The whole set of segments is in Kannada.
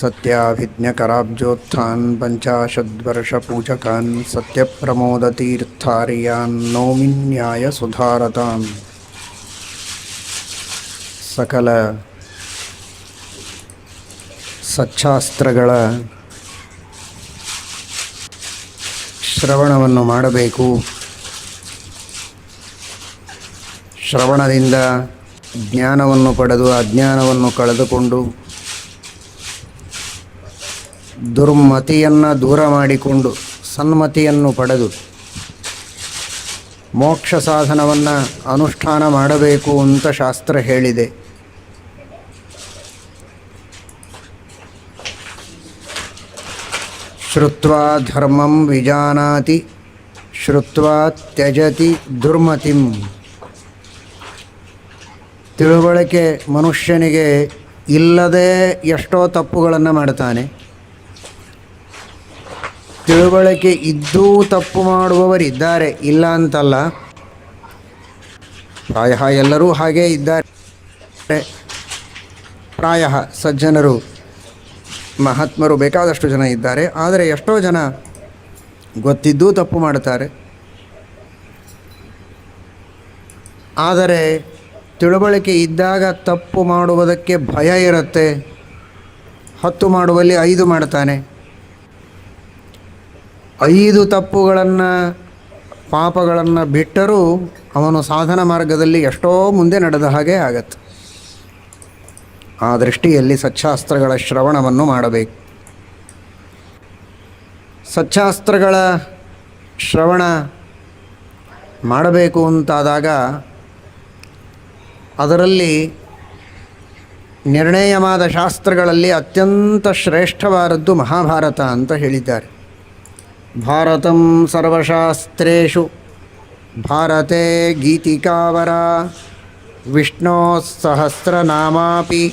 सत्याभिज्ञकराब्जोत्थान् पञ्चाशद्वर्षपूजकान् सत्यप्रमोदतीर्थार्यान् नौमिन्यायसुधारतान् ಸಕಲ ಸಚ್ಛಾಸ್ತ್ರಗಳ ಶ್ರವಣವನ್ನು ಮಾಡಬೇಕು ಶ್ರವಣದಿಂದ ಜ್ಞಾನವನ್ನು ಪಡೆದು ಅಜ್ಞಾನವನ್ನು ಕಳೆದುಕೊಂಡು ದುರ್ಮತಿಯನ್ನು ದೂರ ಮಾಡಿಕೊಂಡು ಸನ್ಮತಿಯನ್ನು ಪಡೆದು ಮೋಕ್ಷ ಸಾಧನವನ್ನು ಅನುಷ್ಠಾನ ಮಾಡಬೇಕು ಅಂತ ಶಾಸ್ತ್ರ ಹೇಳಿದೆ. ಶ್ರುತ್ವಾ ಧರ್ಮಂ ವಿಜಾನಾತಿ, ಶ್ರುತ್ವಾ ತ್ಯಜತಿ ದುರ್ಮತಿಂ. ತಿಳುವಳಿಕೆ ಮನುಷ್ಯನಿಗೆ ಇಲ್ಲದೆ ಎಷ್ಟೋ ತಪ್ಪುಗಳನ್ನು ಮಾಡ್ತಾನೆ. ತಿಳುವಳಿಕೆ ಇದ್ದೂ ತಪ್ಪು ಮಾಡುವವರಿದ್ದಾರೆ, ಇಲ್ಲ ಅಂತಲ್ಲ. ಪ್ರಾಯ ಎಲ್ಲರೂ ಹಾಗೇ ಇದ್ದಾರೆ. ಪ್ರಾಯ ಸಜ್ಜನರು, ಮಹಾತ್ಮರು ಬೇಕಾದಷ್ಟು ಜನ ಇದ್ದಾರೆ, ಆದರೆ ಎಷ್ಟೋ ಜನ ಗೊತ್ತಿದ್ದೂ ತಪ್ಪು ಮಾಡುತ್ತಾರೆ. ಆದರೆ ತಿಳುವಳಿಕೆ ಇದ್ದಾಗ ತಪ್ಪು ಮಾಡುವುದಕ್ಕೆ ಭಯ ಇರುತ್ತೆ. ಹತ್ತು ಮಾಡುವಲ್ಲಿ ಐದು ಮಾಡ್ತಾನೆ. ಐದು ತಪ್ಪುಗಳನ್ನು, ಪಾಪಗಳನ್ನು ಬಿಟ್ಟರೂ ಅವನು ಸಾಧನ ಮಾರ್ಗದಲ್ಲಿ ಎಷ್ಟೋ ಮುಂದೆ ನಡೆದ ಹಾಗೆ ಆಗತ್ತೆ. ಆ ದೃಷ್ಟಿಯಲ್ಲಿ ಸಚ್ಚಾಸ್ತ್ರಗಳ ಶ್ರವಣವನ್ನು ಮಾಡಬೇಕು. ಸಚ್ಚಾಸ್ತ್ರಗಳ ಶ್ರವಣ ಮಾಡಬೇಕು ಅಂತಾದಾಗ ಅದರಲ್ಲಿ ನಿರ್ಣಯವಾದ ಶಾಸ್ತ್ರಗಳಲ್ಲಿ ಅತ್ಯಂತ ಶ್ರೇಷ್ಠವಾದದ್ದು ಮಹಾಭಾರತ ಅಂತ ಹೇಳಿದ್ದಾರೆ. ಭಾರತಂ ಸರ್ವಶಾಸ್ತ್ರೇಷು ಭಾರತೆ ಗೀತಿಕಾವರ ವಿಷ್ಣೋ ಸಹಸ್ರನಾಮಾಪಿ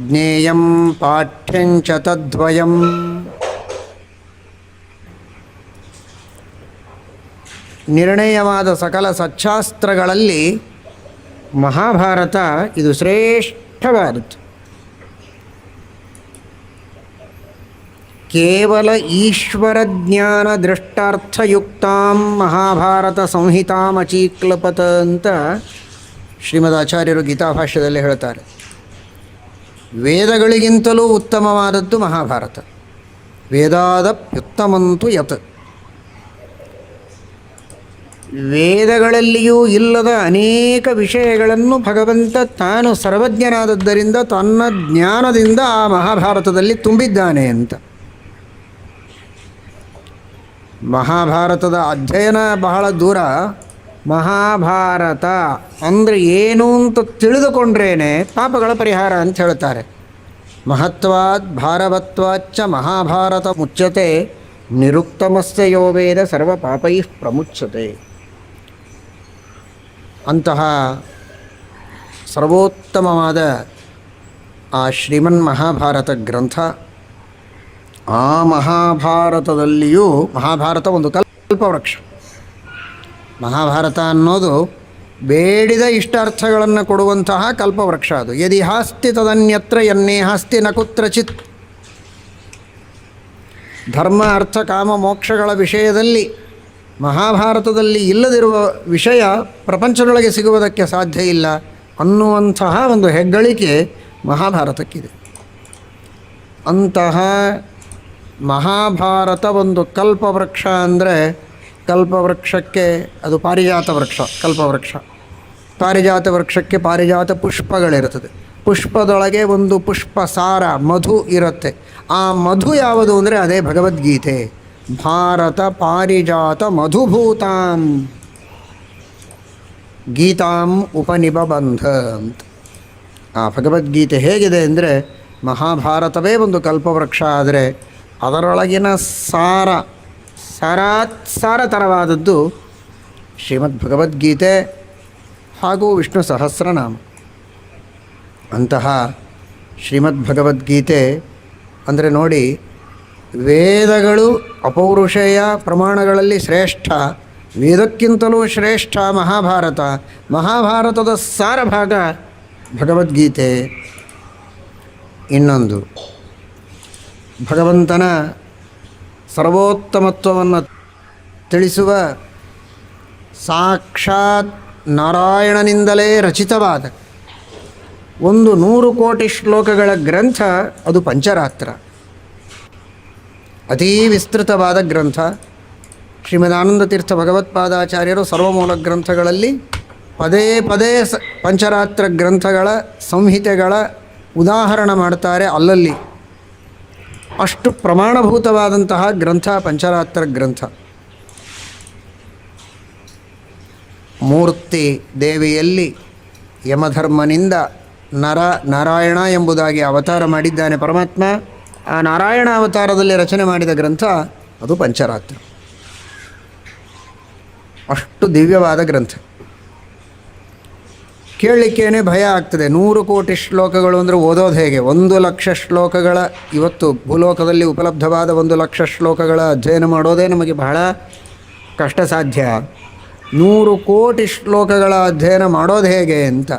ಜ್ಞೇಯಂ ಪಾಠ್ಯಂಚ ತದ್ವಯಂ ನಿರ್ಣಯವಾದ ಸಕಲ ಸಚ್ಛಾಸ್ತ್ರಗಳಲ್ಲಿ ಮಹಾಭಾರತ ಇದು ಶ್ರೇಷ್ಠವಾದದ್ದು ಕೇವಲ ಈಶ್ವರ ಜ್ಞಾನ ದೃಷ್ಟಾರ್ಥಯುಕ್ತಾಂ ಮಹಾಭಾರತ ಸಂಹಿತಾಮಚೀಕ್ಲಪತ ಅಂತ ಶ್ರೀಮದ್ ಆಚಾರ್ಯರು ಗೀತಾಭಾಷ್ಯದಲ್ಲಿ ಹೇಳ್ತಾರೆ. ವೇದಗಳಿಗಿಂತಲೂ ಉತ್ತಮವಾದದ್ದು ಮಹಾಭಾರತ. ವೇದಾದಪ್ಯುತ್ತಮಂತು ಯತ್. ವೇದಗಳಲ್ಲಿಯೂ ಇಲ್ಲದ ಅನೇಕ ವಿಷಯಗಳನ್ನು ಭಗವಂತ ತಾನು ಸರ್ವಜ್ಞನಾದದ್ದರಿಂದ ತನ್ನ ಜ್ಞಾನದಿಂದ ಆ ಮಹಾಭಾರತದಲ್ಲಿ ತುಂಬಿದ್ದಾನೆ ಅಂತ. ಮಹಾಭಾರತದ ಅಧ್ಯಯನ ಬಹಳ ದೂರ. ಮಹಾಭಾರತ ಅಂದರೆ ಏನು ಅಂತ ತಿಳಿದುಕೊಂಡ್ರೇನೆ ಪಾಪಗಳ ಪರಿಹಾರ ಅಂತ ಹೇಳ್ತಾರೆ ಮಹತ್ವಾದ್ ಭಾರವತ್ವಾಚ್ಚ ಮಹಾಭಾರತ ಮುಚ್ಚತೆ ನಿರುಕ್ತಮಸ್ಯ ಯೋವೇದ ಸರ್ವ ಪಾಪೈ ಪ್ರಮುಚ್ಚತೆ ಅಂತಹ ಸರ್ವೋತ್ತಮವಾದ ಆ ಶ್ರೀಮನ್ ಮಹಾಭಾರತ ಗ್ರಂಥ ಆ ಮಹಾಭಾರತದಲ್ಲಿಯೂ ಮಹಾಭಾರತ ಒಂದು ಕಲ್ಪವೃಕ್ಷ. ಮಹಾಭಾರತ ಅನ್ನೋದು ಬೇಡಿದ ಇಷ್ಟಾರ್ಥಗಳನ್ನು ಕೊಡುವಂತಹ ಕಲ್ಪವೃಕ್ಷ ಅದು. ಯದಿ ಹಾಸ್ತಿ ತದನ್ಯತ್ರ ಎನ್ನೇ ಹಾಸ್ತಿ ನ ಕುತ್ರಚಿತ್. ಧರ್ಮ, ಅರ್ಥ, ಕಾಮ, ಮೋಕ್ಷಗಳ ವಿಷಯದಲ್ಲಿ ಮಹಾಭಾರತದಲ್ಲಿ ಇಲ್ಲದಿರುವ ವಿಷಯ ಪ್ರಪಂಚದೊಳಗೆ ಸಿಗುವುದಕ್ಕೆ ಸಾಧ್ಯ ಇಲ್ಲ. ಅನ್ನುವಂತಹ ಒಂದು ಹೆಗ್ಗಳಿಕೆ ಮಹಾಭಾರತಕ್ಕಿದೆ. ಅಂತಹ ಮಹಾಭಾರತ ಒಂದು ಕಲ್ಪವೃಕ್ಷ ಅಂದರೆ ಕಲ್ಪವೃಕ್ಷಕ್ಕೆ ಅದು ಪಾರಿಜಾತ ವೃಕ್ಷ, ಕಲ್ಪವೃಕ್ಷ. ಪಾರಿಜಾತ ವೃಕ್ಷಕ್ಕೆ ಪಾರಿಜಾತ ಪುಷ್ಪಗಳಿರುತ್ತದೆ. ಪುಷ್ಪದೊಳಗೆ ಒಂದು ಪುಷ್ಪ ಸಾರ ಮಧು ಇರುತ್ತೆ. ಆ ಮಧು ಯಾವುದು ಅಂದರೆ ಅದೇ ಭಗವದ್ಗೀತೆ. ಭಾರತ ಪಾರಿಜಾತ ಮಧುಭೂತಾಂ. ಗೀತಾಂ ಉಪನಿಬಂಧ ಅಂತ. ಆ ಭಗವದ್ಗೀತೆ ಹೇಗಿದೆ ಅಂದರೆ ಮಹಾಭಾರತವೇ ಒಂದು ಕಲ್ಪವೃಕ್ಷ ಆದರೆ ಅದರೊಳಗಿನ ಸಾರ ಸಾರಾತ್ಸಾರತರವಾದದ್ದು ಶ್ರೀಮದ್ ಭಗವದ್ಗೀತೆ ಹಾಗೂ ವಿಷ್ಣು ಸಹಸ್ರನಾಮ. ಅಂತಹ ಶ್ರೀಮದ್ ಭಗವದ್ಗೀತೆ ಅಂದರೆ ನೋಡಿ ವೇದಗಳು ಅಪೌರುಷೇಯ ಪ್ರಮಾಣಗಳಲ್ಲಿ ಶ್ರೇಷ್ಠ, ವೇದಕ್ಕಿಂತಲೂ ಶ್ರೇಷ್ಠ ಮಹಾಭಾರತ, ಮಹಾಭಾರತದ ಸಾರ ಭಾಗ ಭಗವದ್ಗೀತೆ. ಇನ್ನೊಂದು. ಭಗವಂತನ ಸರ್ವೋತ್ತಮತ್ವವನ್ನು ತಿಳಿಸುವ ಸಾಕ್ಷಾತ್ ನಾರಾಯಣನಿಂದಲೇ ರಚಿತವಾದ ಒಂದು ನೂರು ಕೋಟಿ ಶ್ಲೋಕಗಳ ಗ್ರಂಥ ಅದು ಪಂಚರಾತ್ರ. ಅತೀ ವಿಸ್ತೃತವಾದ ಗ್ರಂಥ. ಶ್ರೀಮದಾನಂದ ತೀರ್ಥ ಭಗವತ್ಪಾದಾಚಾರ್ಯರು ಸರ್ವಮೂಲ ಗ್ರಂಥಗಳಲ್ಲಿ ಪದೇ ಪದೇ ಪಂಚರಾತ್ರ ಗ್ರಂಥಗಳ ಸಂಹಿತೆಗಳ ಉದಾಹರಣೆ ಮಾಡ್ತಾರೆ ಅಲ್ಲಲ್ಲಿ. ಅಷ್ಟು ಪ್ರಮಾಣಭೂತವಾದಂತಹ ಗ್ರಂಥ, ಪಂಚರಾತ್ರ ಗ್ರಂಥ. ಮೂರ್ತಿ ದೇವಿಯಲ್ಲಿ ಯಮಧರ್ಮನಿಂದ ನರ, ನಾರಾಯಣ ಎಂಬುದಾಗಿ ಅವತಾರ ಮಾಡಿದ್ದಾನೆ ಪರಮಾತ್ಮ. ಆ ನಾರಾಯಣ ಅವತಾರದಲ್ಲಿ ರಚನೆ ಮಾಡಿದ ಗ್ರಂಥ ಅದು ಪಂಚರಾತ್ರ. ಅಷ್ಟು ದಿವ್ಯವಾದ ಗ್ರಂಥ. ಕೇಳಲಿಕ್ಕೇನೆ ಭಯ ಆಗ್ತದೆ. ನೂರು ಕೋಟಿ ಶ್ಲೋಕಗಳು ಅಂದರೆ ಓದೋದು ಹೇಗೆ? ಒಂದು ಲಕ್ಷ ಶ್ಲೋಕಗಳ ಇವತ್ತು ಭೂಲೋಕದಲ್ಲಿ ಉಪಲಬ್ಧವಾದ ಒಂದು ಲಕ್ಷ ಶ್ಲೋಕಗಳ ಅಧ್ಯಯನ ಮಾಡೋದೇ ನಮಗೆ ಬಹಳ ಕಷ್ಟ ಸಾಧ್ಯ ನೂರು ಕೋಟಿ ಶ್ಲೋಕಗಳ ಅಧ್ಯಯನ ಮಾಡೋದು ಹೇಗೆ ಅಂತ.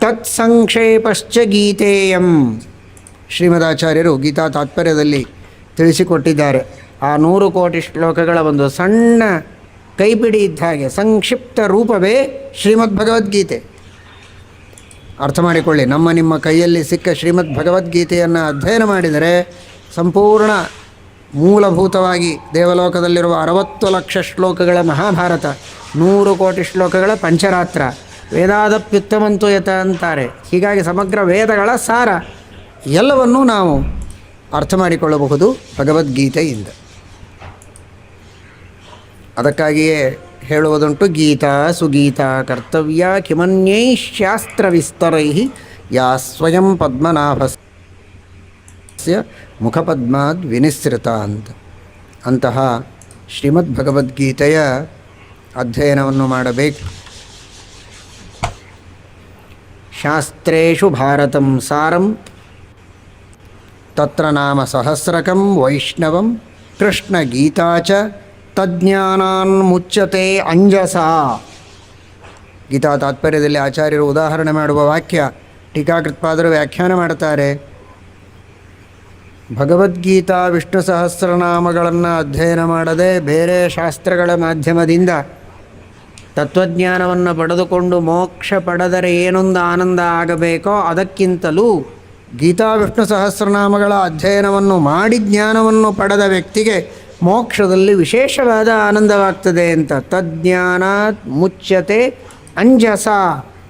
ತತ್ಸಂಕ್ಷೇಪಶ್ಚ ಗೀತೆಯಂ. ಶ್ರೀಮದಾಚಾರ್ಯರು ಗೀತಾ ತಾತ್ಪರ್ಯದಲ್ಲಿ ತಿಳಿಸಿಕೊಟ್ಟಿದ್ದಾರೆ. ಆ ನೂರು ಕೋಟಿ ಶ್ಲೋಕಗಳ ಒಂದು ಸಣ್ಣ ಕೈಪಿಡಿ ಇದ್ದ ಹಾಗೆ, ಸಂಕ್ಷಿಪ್ತ ರೂಪವೇ ಶ್ರೀಮದ್ ಭಗವದ್ಗೀತೆ ಅರ್ಥ ಮಾಡಿಕೊಳ್ಳಿ, ನಮ್ಮ ನಿಮ್ಮ ಕೈಯಲ್ಲಿ ಸಿಕ್ಕ ಶ್ರೀಮದ್ ಭಗವದ್ಗೀತೆಯನ್ನು ಅಧ್ಯಯನ ಮಾಡಿದರೆ ಸಂಪೂರ್ಣ ಮೂಲಭೂತವಾಗಿ ದೇವಲೋಕದಲ್ಲಿರುವ ಅರವತ್ತು ಲಕ್ಷ ಶ್ಲೋಕಗಳ ಮಹಾಭಾರತ, ನೂರು ಕೋಟಿ ಶ್ಲೋಕಗಳ ಪಂಚರಾತ್ರ, ವೇದಾದಪ್ಯುತ್ತಮಂತು ಯತ ಅಂತಾರೆ. ಹೀಗಾಗಿ ಸಮಗ್ರ ವೇದಗಳ ಸಾರ ಎಲ್ಲವನ್ನೂ ನಾವು ಅರ್ಥ ಮಾಡಿಕೊಳ್ಳಬಹುದು ಭಗವದ್ಗೀತೆಯಿಂದ. ಅದಕ್ಕಾಗಿಯೇ ಹೇಳುವುದುಂಟು, ಗೀತಾ ಸುಗೀತಾ ಕರ್ತವ್ಯ ಕಿಮನ್ಯೈ ಶಾಸ್ತ್ರ ವಿಸ್ತರೈ ಯಾ ಸ್ವಯಂ ಪದ್ಮನಾಭಸ್ಯ ಮುಖಪದ್ಮಾದ್ ವಿನಿಸೃತ ಅಂತ. ಅಂತಹ ಶ್ರೀಮದ್ ಭಗವದ್ಗೀತೆಯ ಅಧ್ಯಯನವನ್ನು ಮಾಡಬೇಕು. ಶಾಸ್ತ್ರೇಷು ಭಾರತಂ ಸಾರಂ, ತತ್ರ ನಾಮ ಸಹಸ್ರಕಂ ವೈಷ್ಣವಂ, ಕೃಷ್ಣಗೀತಾ ಚ ತಜ್ಞಾನಾನ್ ಮುಚ್ಚತೆ ಅಂಜಸ. ಗೀತಾ ತಾತ್ಪರ್ಯದಲ್ಲಿ ಆಚಾರ್ಯರು ಉದಾಹರಣೆ ಮಾಡುವ ವಾಕ್ಯ ಟೀಕಾಕೃತ್ಪಾದರು ವ್ಯಾಖ್ಯಾನ ಮಾಡ್ತಾರೆ ಭಗವದ್ಗೀತಾ ವಿಷ್ಣು ಸಹಸ್ರನಾಮಗಳನ್ನು ಅಧ್ಯಯನ ಮಾಡದೆ ಬೇರೆ ಶಾಸ್ತ್ರಗಳ ಮಾಧ್ಯಮದಿಂದ ತತ್ವಜ್ಞಾನವನ್ನು ಪಡೆದುಕೊಂಡು ಮೋಕ್ಷ ಪಡೆದರೆ ಏನೊಂದು ಆನಂದ ಆಗಬೇಕೋ ಅದಕ್ಕಿಂತಲೂ ಗೀತಾ ವಿಷ್ಣು ಸಹಸ್ರನಾಮಗಳ ಅಧ್ಯಯನವನ್ನು ಮಾಡಿ ಜ್ಞಾನವನ್ನು ಪಡೆದ ವ್ಯಕ್ತಿಗೆ ಮೋಕ್ಷದಲ್ಲಿ ವಿಶೇಷವಾದ ಆನಂದವಾಗ್ತದೆ ಅಂತ. ತಜ್ಞಾನ ಮುಚ್ಚತೆ ಅಂಜಸ.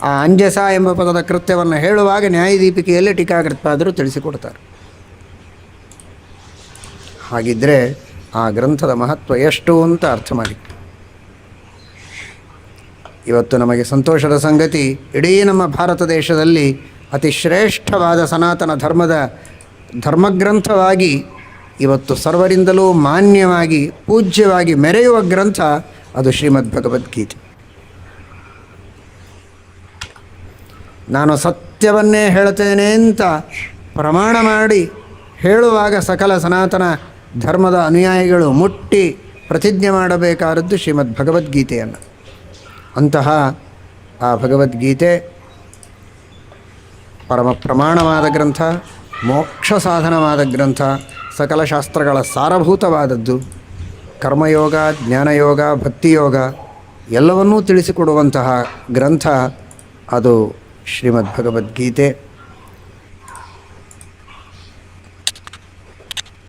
ಆ ಅಂಜಸ ಎಂಬ ಪದದ ಕೃತ್ಯವನ್ನು ಹೇಳುವಾಗ ನ್ಯಾಯದೀಪಿಕೆಯಲ್ಲಿ ಟೀಕಾಕೃತ್ಪಾದರು ತಿಳಿಸಿಕೊಡ್ತಾರೆ. ಹಾಗಿದ್ದರೆ ಆ ಗ್ರಂಥದ ಮಹತ್ವ ಎಷ್ಟು ಅಂತ ಅರ್ಥ ಮಾಡಿ. ಇವತ್ತು ನಮಗೆ ಸಂತೋಷದ ಸಂಗತಿ, ಇಡೀ ನಮ್ಮ ಭಾರತ ದೇಶದಲ್ಲಿ ಅತಿ ಶ್ರೇಷ್ಠವಾದ ಸನಾತನ ಧರ್ಮದ ಧರ್ಮಗ್ರಂಥವಾಗಿ ಇವತ್ತು ಸರ್ವರಿಂದಲೂ ಮಾನ್ಯವಾಗಿ, ಪೂಜ್ಯವಾಗಿ ಮೆರೆಯುವ ಗ್ರಂಥ ಅದು ಶ್ರೀಮದ್ ಭಗವದ್ಗೀತೆ ನಾನು ಸತ್ಯವನ್ನೇ ಹೇಳ್ತೇನೆ ಅಂತ ಪ್ರಮಾಣ ಮಾಡಿ ಹೇಳುವಾಗ ಸಕಲ ಸನಾತನ ಧರ್ಮದ ಅನುಯಾಯಿಗಳು ಮುಟ್ಟಿ ಪ್ರತಿಜ್ಞೆ ಮಾಡಬೇಕಾದದ್ದು ಶ್ರೀಮದ್ ಭಗವದ್ಗೀತೆಯನ್ನು ಅಂತಹ ಆ ಭಗವದ್ಗೀತೆ ಪರಮ ಪ್ರಮಾಣವಾದ ಗ್ರಂಥ ಮೋಕ್ಷ ಸಾಧನವಾದ ಗ್ರಂಥ ಸಕಲ ಶಾಸ್ತ್ರಗಳ ಸಾರಭೂತವಾದದ್ದು. ಕರ್ಮಯೋಗ ಜ್ಞಾನಯೋಗ ಭಕ್ತಿಯೋಗ ಎಲ್ಲವನ್ನೂ ತಿಳಿಸಿಕೊಡುವಂತಹ ಗ್ರಂಥ ಅದು ಶ್ರೀಮದ್ ಭಗವದ್ಗೀತೆ